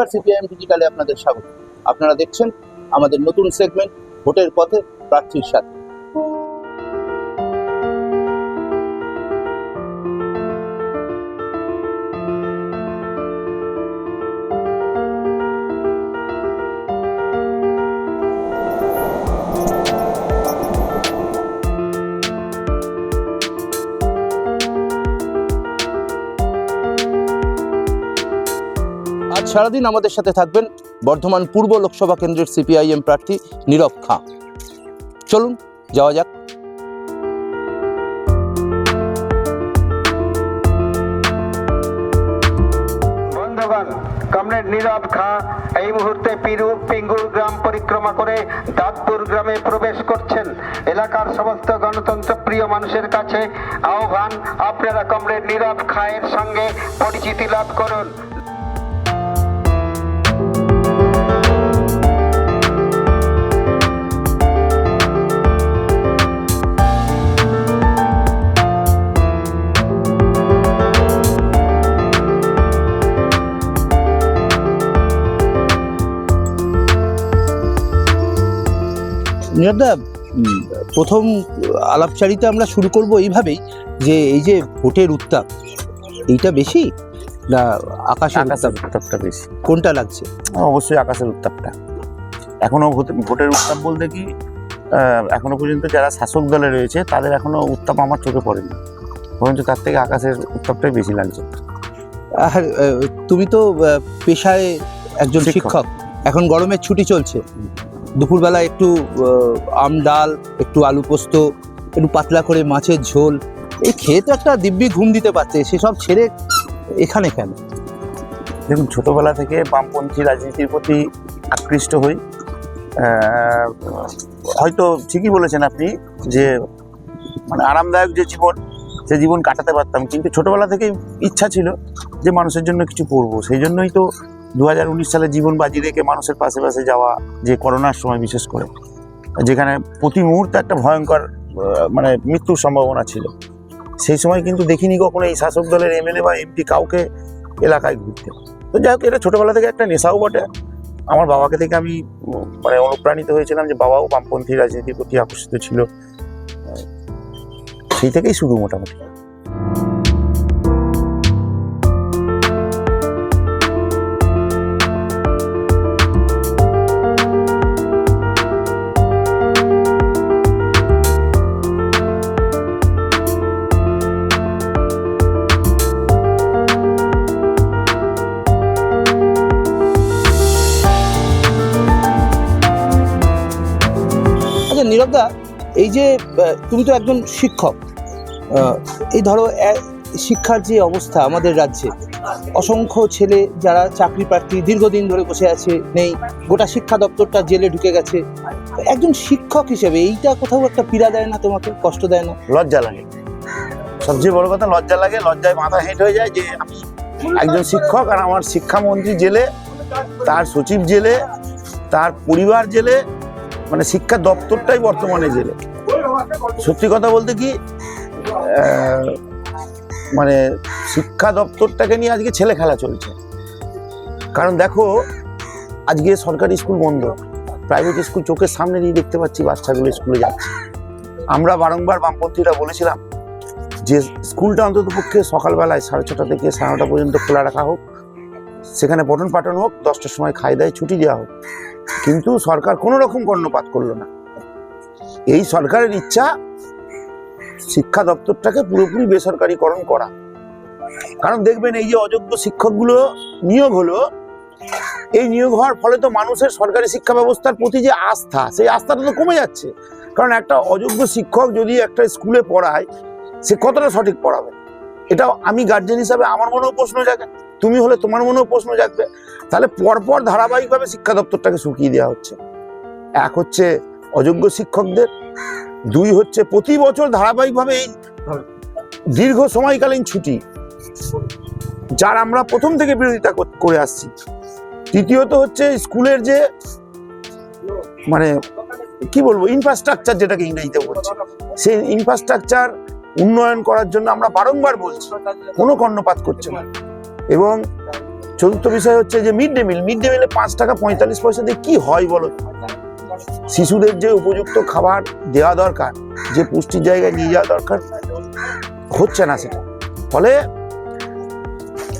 নমস্কার সিপিআইএম ডিজিটালে আপনাদের স্বাগত। আপনারা দেখছেন আমাদের নতুন সেগমেন্ট ভোটের পথে প্রার্থীর সাথে। সারাদিন আমাদের সাথে থাকবেন বর্ধমান পূর্ব লোকসভা কেন্দ্রের সিপিআইএম প্রার্থী নীরব খাঁ। চলুন, যাওয়া যাক। নীরব খাঁ এই মুহূর্তে পিরু পিঙ্গুর গ্রাম পরিক্রমা করে দাঁতপুর গ্রামে প্রবেশ করছেন। এলাকার সমস্ত গণতন্ত্র প্রিয় মানুষের কাছে আহ্বান, আপনারা কমরেড নীরব খাঁয়ের সঙ্গে পরিচিতি লাভ করুন। নীরবদা প্রথম আলাপচারিতা আমরা শুরু করব এইভাবেই যে এই যে ভোটের উত্তাপ এইটা বেশি না আকাশের আকাশের উত্তাপটা বেশি। কোনটা লাগছে? অবশ্যই আকাশের উত্তাপটা। এখনও ভোট- ভোটের উত্তাপ বলতে কি এখনও পর্যন্ত যারা শাসক দলে রয়েছে তাদের এখনও উত্তাপ আমার চোখে পড়েনি। বরঞ্চ তার থেকে আকাশের উত্তাপটাই বেশি লাগছে। আর তুমি তো পেশায় একজন। শিক্ষক। এখন গরমের ছুটি চলছে। দুপুরবেলা একটু আম ডাল, একটু আলু পোস্ত, একটু পাতলা করে মাছের ঝোল। এই খেয়ে তো একটা দিব্যি ঘুম দিতে পারছে সেসব ছেড়ে এখানে কেন? দেখুন, ছোটবেলা থেকে বামপন্থী রাজনীতির প্রতি আকৃষ্ট হই। হয়তো ঠিকই বলেছেন আপনি যে মানে আরামদায়ক যে জীবন, সে জীবন কাটাতে পারতাম। কিন্তু ছোটবেলা থেকেই ইচ্ছা ছিল যে মানুষের জন্য কিছু করব। সেই জন্যই তো দু হাজার উনিশ সালে জীবন বাজি রেখে মানুষের পাশে পাশে যাওয়া যে করোনার সময় বিশেষ করে, যেখানে প্রতি মুহূর্তে একটা ভয়ঙ্কর মানে মৃত্যুর সম্ভাবনা ছিল। সেই সময় কিন্তু দেখিনি কখনো এই শাসক দলের এমএলএ বা এমপি কাউকে এলাকায় ঘুরতে। তো যাই হোক, এটা ছোটোবেলা থেকে একটা নেশাও বটে। আমার বাবাকে থেকে আমি মানে অনুপ্রাণিত হয়েছিলাম যে বাবাও বামপন্থী রাজনীতির প্রতি আকর্ষিত ছিল। সেই থেকেই শুরু মোটামুটি। এই যে তুমি তো একজন শিক্ষক। এই ধরো শিক্ষার যে অবস্থা আমাদের রাজ্যে, অসংখ্য ছেলে যারা চাকরি প্রার্থী দীর্ঘদিন ধরে বসে আছে, নেই, গোটা শিক্ষা দপ্তরটা জেলে ঢুকে গেছে। একজন শিক্ষক হিসেবে এইটা কোথাও একটা পীড়া দেয় না তোমাকে? কষ্ট দেয় না? লজ্জা লাগে। সবচেয়ে বড় কথা, লজ্জা লাগে, লজ্জায় মাথা হেঁট হয়ে যায় যে আমি একজন শিক্ষক আর আমার শিক্ষামন্ত্রী জেলে, তার সচিব জেলে, তার পরিবার জেলে মানে শিক্ষা দপ্তরটাই বর্তমানে জেলে। সত্যি কথা বলতে কি মানে শিক্ষা দপ্তরটাকে নিয়ে আজকে ছেলে খেলা চলছে। কারণ দেখো, আজকে সরকারি স্কুল বন্ধ প্রাইভেট স্কুল চোখের সামনে দিয়ে দেখতে পাচ্ছি বাচ্চাগুলো স্কুলে যাচ্ছে। আমরা বারংবার বামপন্থীরা বলেছিলাম যে স্কুলটা অন্তত পক্ষে সকালবেলায় সাড়ে ছটা থেকে সাড়ে নটা পর্যন্ত খোলা রাখা হোক, সেখানে পঠন পাঠন হোক, দশটার সময় খাই দায় ছুটি দেওয়া হোক। কিন্তু সরকার কোনো রকম কর্ণপাত করল না। এই সরকারের ইচ্ছা শিক্ষা দপ্তরটাকে পুরোপুরি বেসরকারিকরণ করা। কারণ দেখবেন এই যে অযোগ্য শিক্ষকগুলো নিয়োগ হলো, এই নিয়োগ হওয়ার ফলে তো মানুষের সরকারি শিক্ষা ব্যবস্থার প্রতি যে আস্থা, সেই আস্থাটা তো কমে যাচ্ছে। কারণ একটা অযোগ্য শিক্ষক যদি একটা স্কুলে পড়ায়, সে কতটা সঠিক পড়াবে? এটা আমি গার্জেন হিসাবে আমার মনেও প্রশ্ন জাগে, তুমি হলে তোমার মনেও প্রশ্ন জাগবে। তাহলে পরপর ধারাবাহিকভাবে শিক্ষা দপ্তরটাকে শুকিয়ে দেওয়া হচ্ছে। এক হচ্ছে অযোগ্য শিক্ষকদের। দুই হচ্ছে প্রতি বছর ধারাবাহিকভাবে দীর্ঘ সময়কালীন ছুটি, যার আমরা প্রথম থেকে বিরোধিতা করে আসছি। তৃতীয়ত হচ্ছে স্কুলের যে মানে কি বলব ইনফ্রাস্ট্রাকচার যেটাকে ইংরেজিতে বলছে, সেই ইনফ্রাস্ট্রাকচার উন্নয়ন করার জন্য আমরা বারংবার বলছি, কোনো কর্ণপাত করছে না। এবং চতুর্থ বিষয় হচ্ছে যে mid day meal mid day মিলে পাঁচ টাকা পঁয়তাল্লিশ পয়সা দিয়ে কি হয় বলো? শিশুদের যে উপযুক্ত খাবার দেওয়া দরকার যে পুষ্টির জায়গায় নিয়ে যাওয়া দরকার হচ্ছে না সেটা। ফলে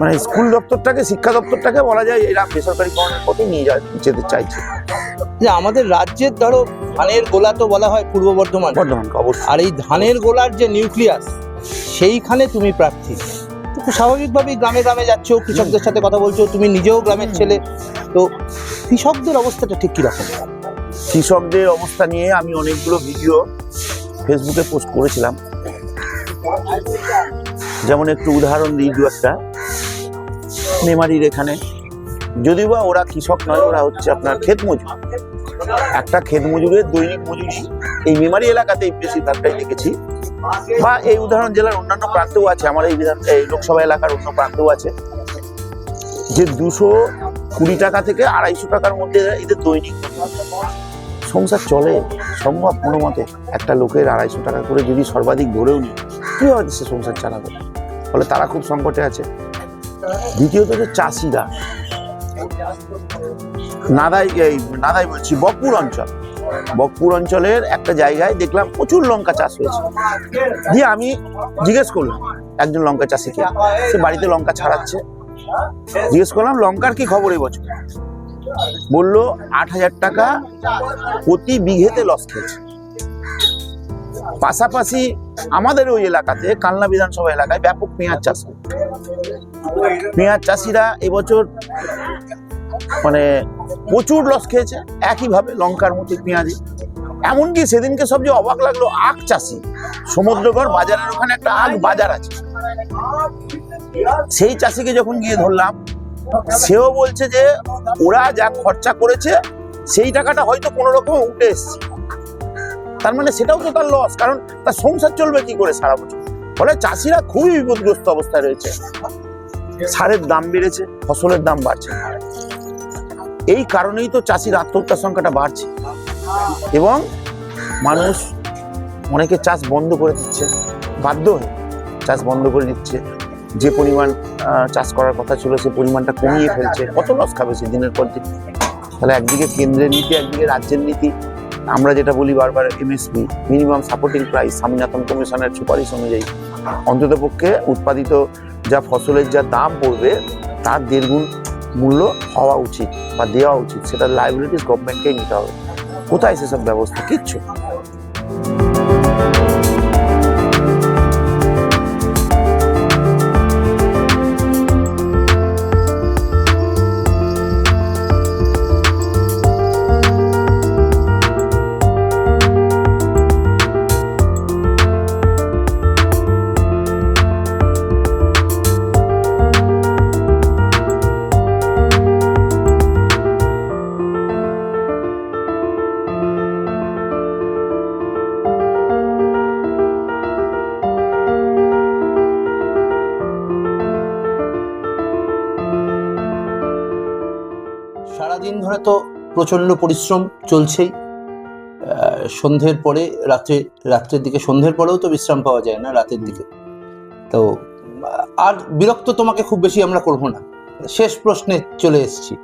মানে স্কুল দপ্তরটাকে শিক্ষা দপ্তরটাকে বলা যায় এরা বেসরকারিকরণের পথে নিয়ে যেতে চাইছে। যে আমাদের রাজ্যের ধরো ধানের গোলা তো বলা হয় পূর্ব বর্ধমান। বর্ধমান অবশ্যই। আর এই ধানের গোলার যে নিউক্লিয়াস সেইখানে তুমি প্রার্থী। স্বাভাবিকভাবেই গ্রামে গ্রামে যাচ্ছ কৃষকদের সাথে কথা বলছো তুমি নিজেও গ্রামের ছেলে। তো কৃষকদের অবস্থাটা ঠিক কীরকম? কৃষকদের অবস্থা নিয়ে আমি অনেকগুলো ভিডিও ফেসবুকে পোস্ট করেছিলাম। যেমন একটু উদাহরণ দিই দু একটা। মেমারির এখানে। যদিও বা ওরা কৃষক নয়, ওরা হচ্ছে আপনার ক্ষেত মজুর। একটা ক্ষেত মজুরের দৈনিক মজুরি এই মেমারি এলাকাতেই বেশিরভাগটাই দেখেছি। বা এই উদাহরণ জেলার অন্যান্য প্রান্তেও আছে। আমার এই বিধান এই লোকসভা এলাকার অন্য প্রান্তেও আছে। যে দুশো কুড়ি টাকা থেকে আড়াইশো টাকার মধ্যে এদের দৈনিক। সংসার চলে, সম্ভব কোনো মতে একটা লোকের আড়াইশো টাকা করে যদি সর্বাধিক ধরেও নি কীভাবে সে সংসার চালাবে? ফলে তারা খুব সংকটে আছে। দ্বিতীয়ত যে চাষিরা। নাদাই, এই নাদাই বলছি বকপুর অঞ্চল। বকপুর অঞ্চলের একটা জায়গায় দেখলাম প্রচুর লঙ্কা চাষ হয়েছে। দিয়ে আমি জিজ্ঞেস করলাম, একজন লঙ্কা চাষিকে, সে বাড়িতে লঙ্কা ছাড়াচ্ছে। জিজ্ঞেস করলাম, লঙ্কার কি খবর এবছর বলল আট হাজার টাকা প্রতি বিঘেতে লস খেয়েছে। পাশাপাশি আমাদের ওই এলাকাতে কালনা বিধানসভা এলাকায় ব্যাপক পেঁয়াজ চাষ হয়। পেঁয়াজ চাষিরা এবছর মানে প্রচুর লস খেয়েছে, একইভাবে লঙ্কার মতো পেঁয়াজি এমনকি সেদিনকে সবচেয়ে অবাক লাগল, আখ চাষি, সমুদ্রগড় বাজারের ওখানে একটা আখ বাজার আছে। সেই চাষিকে যখন গিয়ে ধরলাম সেও বলছে যে ওরা যা খরচা করেছে, সেই টাকাটা হয়তো কোনো রকম উঠে এসছে। তার মানে সেটাও তো তার লস কারণ তার সংসার চলবে কি করে সারা বছর? ফলে চাষিরা খুবই বিপদগ্রস্ত অবস্থায় রয়েছে। সারের দাম বেড়েছে, ফসলের দাম বাড়ছে। এই কারণেই তো চাষির আত্মহত্যার সংখ্যাটা বাড়ছে। এবং মানুষ অনেকে চাষ বন্ধ করে দিচ্ছে, বাধ্য হয়ে চাষ বন্ধ করে দিচ্ছে। যে পরিমাণ চাষ করার কথা ছিল, সে পরিমাণটা কমিয়ে ফেলছে। কত লস খাবে সে দিনের পর দিন? তাহলে একদিকে কেন্দ্রের নীতি, একদিকে রাজ্যের নীতি। আমরা যেটা বলি বারবার MSP minimum supporting price Swaminathan কমিশনের সুপারিশ অনুযায়ী। অন্ততপক্ষে উৎপাদিত যা ফসলের যা দাম পড়বে, তার দেড়গুণ মূল্য হওয়া উচিত বা দেওয়া উচিত। সেটা লাইবিলিটিস গভর্নমেন্টকেই নিতে হবে। কোথায় সেসব ব্যবস্থা? কিচ্ছু। সারাদিন তো প্রচণ্ড পরিশ্রম চলছেই। সন্ধ্যের পরে রাত্রে, রাত্রের দিকে, সন্ধ্যের পরেও তো বিশ্রাম পাওয়া যায় না রাতের দিকে। তো, আর বিরক্ত তোমাকে খুব বেশি আমরা করব না। শেষ প্রশ্নে চলে এসেছি।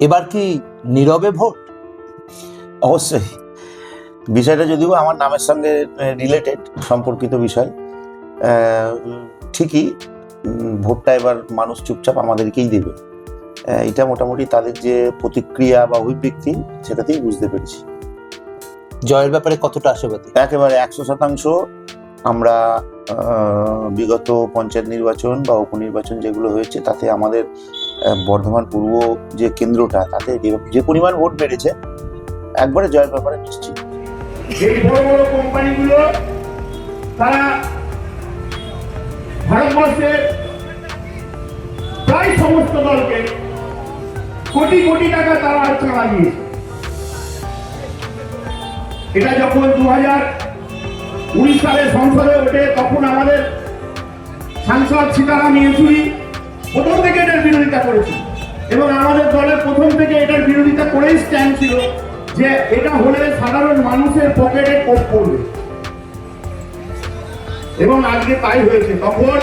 এবার কি নীরবে ভোট? অবশ্যই। বিষয়টা যদিও আমার নামের সঙ্গে রিলেটেড সম্পর্কিত বিষয়। ঠিকই ভোটটা এবার মানুষ চুপচাপ আমাদেরকেই দেবে। এটা মোটামুটি তাদের যে প্রতিক্রিয়া বা অভিব্যক্তি সেটাতেই বুঝতে পেরেছি। জয়ের ব্যাপারে কতটা আশাবাদী? একেবারে একশো শতাংশ আমরা বিগত পঞ্চায়েত নির্বাচন বা উপনির্বাচন যেগুলো হয়েছে তাতে আমাদের বর্ধমান পূর্ব যে কেন্দ্রটা তাতে যে- যে পরিমাণ ভোট বেড়েছে একবারে জয়ের ব্যাপারে নিশ্চিত। এই বড় বড় কোম্পানিগুলো তারা ভারতবর্ষের প্রায় সমস্ত দলকে কোটি কোটি টাকা তারা চাঁদা দিয়েছে। এটা যখন দু হাজার উনিশ সালে সংসদে ওঠে, তখন আমাদের সাংসদ সীতারাম ইয়েচুরি প্রথম থেকে এটার বিরোধিতা করেছিল। এবং আমাদের দলের প্রথম থেকে এটার বিরোধিতা করেই স্ট্যান্ড ছিল যে এটা হলে সাধারণ মানুষের পকেটে কোপ পড়বে। এবং আজকে তাই হয়েছে। তখন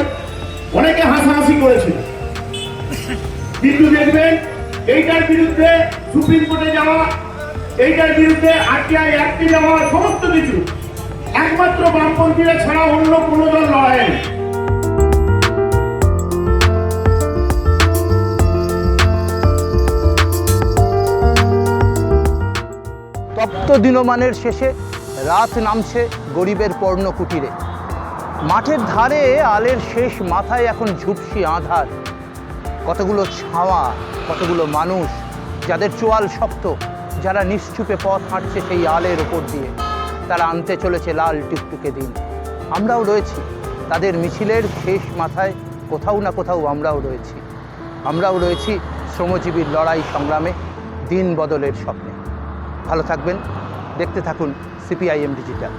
অনেকে হাসাহাসি করেছে কিন্তু দেখবেন এইটার বিরুদ্ধে সুপ্রিম কোর্টে যাওয়া, এইটার বিরুদ্ধে আরটিআই অ্যাক্টে যাওয়া, সমস্ত কিছু। একমাত্র বামপন্থীরা ছাড়া অন্য কোনো দল লড়াই তপ্ত দিনমানের শেষে রাত নামছে গরিবের পর্ণ কুটিরে মাঠের ধারে আলের শেষ মাথায় এখন ঝুপসি আধার। কতগুলো ছাওয়া কতগুলো মানুষ যাদের চোয়াল শক্ত, যারা নিশ্চুপে পথ হাঁটছে সেই আলের ওপর দিয়ে। তারা আনতে চলেছে লাল টুকটুকে দিন। আমরাও রয়েছি। তাদের মিছিলের শেষ মাথায় কোথাও না কোথাও আমরাও রয়েছি। আমরাও রয়েছি শ্রমজীবীর লড়াই সংগ্রামে, দিন বদলের স্বপ্নে। ভালো থাকবেন। দেখতে থাকুন সিপিআইএম ডিজিটাল।